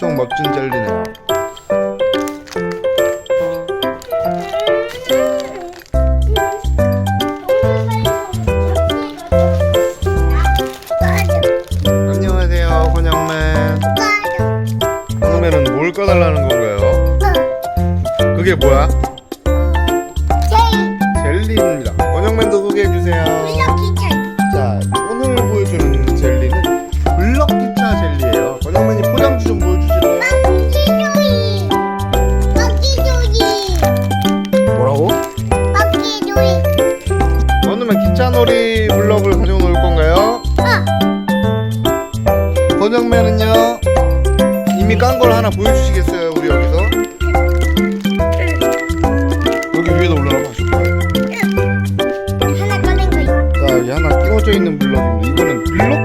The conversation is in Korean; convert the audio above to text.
멋진 젤리네요. 안녕하세요, 권영맨. 권영맨은 뭘 꺼달라는 건가요? 그게 뭐야? 권영맨 기차놀이 블럭을 가지고 놀 건가요? 권영맨은요 이미 깐 걸 하나 보여주시겠어요? 우리 여기서 여기 위에다 올라가 봐줄까요? 자 여기 하나 끼워져 있는 블럭입니다. 이거는 블럭